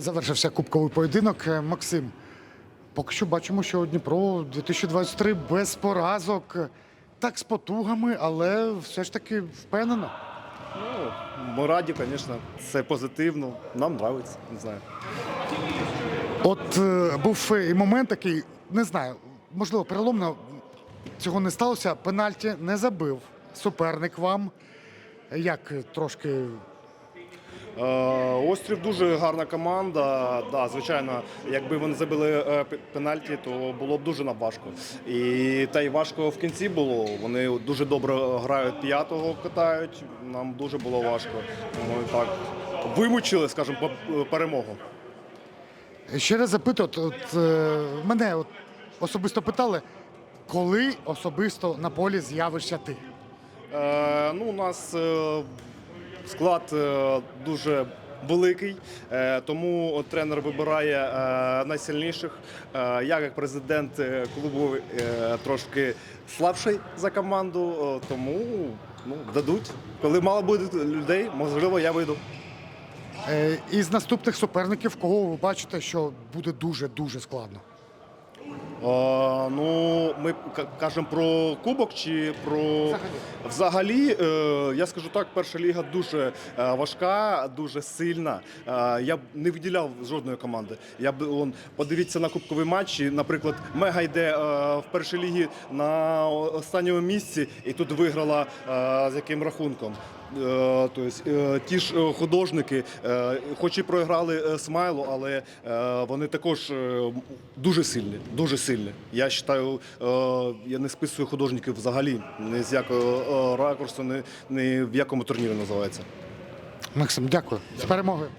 Завершився кубковий поєдинок. Е, Максим, поки що бачимо, що Дніпро 2023 без поразок. Так з потугами, але все ж таки впевнено. Ну, ми раді, звісно, це позитивно. Нам подобається, не знаю. От е, був і момент такий, не знаю, можливо, переломно цього не сталося. Пенальті не забив суперник вам. Як е, трошки Е, Острів дуже гарна команда. Да, звичайно, якби вони забили е, пенальті, то було б дуже нам важко. І та й важко в кінці було. Вони дуже добре грають п'ятого, катають. Нам дуже було важко. Ми так вимучили, скажімо, перемогу. ще раз запитую, от, от, е, мене от особисто питали, коли особисто на полі з'явишся ти? Е, ну, у нас е, склад е, дуже великий, е, тому тренер вибирає е, найсильніших. Я, як президент клубу, трошки слабший за команду, тому ну, дадуть. Коли мало буде людей, можливо, я вийду. Із наступних суперників, кого ви бачите, що буде дуже-дуже складно? Е, ну, ми кажемо про кубок чи про взагалі. е, я скажу так, перша ліга дуже е, важка, дуже сильна. Е, я б не виділяв жодної команди. Я б он, подивіться на кубкові матчі. Наприклад, Мега йде е, в першій лігі на останньому місці, і тут виграла е, з яким рахунком. Тобто ті ж е, художники, хоч і програли смайлу, але вони також дуже сильні. Дуже сильні. Я вважаю, е, я не списую художників взагалі ні з якого е, ракурсу, ні в якому турнірі називається. Максим, дякую. З перемогою.